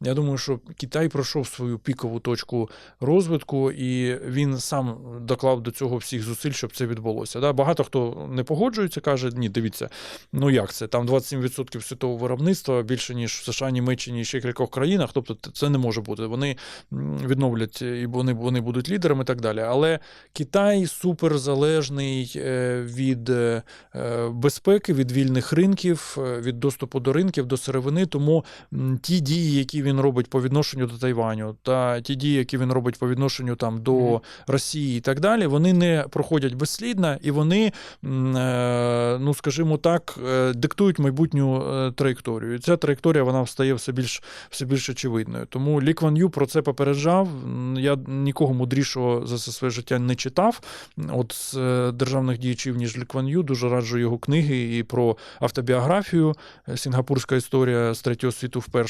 Я думаю, що Китай пройшов свою пікову точку розвитку, і він сам доклав до цього всіх зусиль, щоб це відбулося. Да? Багато хто не погоджується, каже: ні, дивіться, ну як це? Там 27% світового виробництва більше ніж в США, Німеччині і ще кількох країнах. Тобто це не може бути. Вони відновлять і вони, вони будуть лідерами і так далі. Але Китай суперзалежний е, від е, е, безпеки, від вільних ринків, від доступу до ринків, до сировини. Тому ті дії, які він робить по відношенню до Тайваню, та ті дії, які він робить по відношенню там до Мгм. Росії і так далі, вони не проходять безслідно і вони, е, ну скажімо так, е, диктують майбутню е, траєкторію. І ця траєкторія вона стає все більш все більш очевидною. Тому Лі Кван Ю про це попереджав. Я нікого мудрішого за все своє життя не читав. От з державних діячів, ніж Лі Кван Ю, дуже раджу його книги і про автобіографію. Сінгапурська історія з третього світу вперше.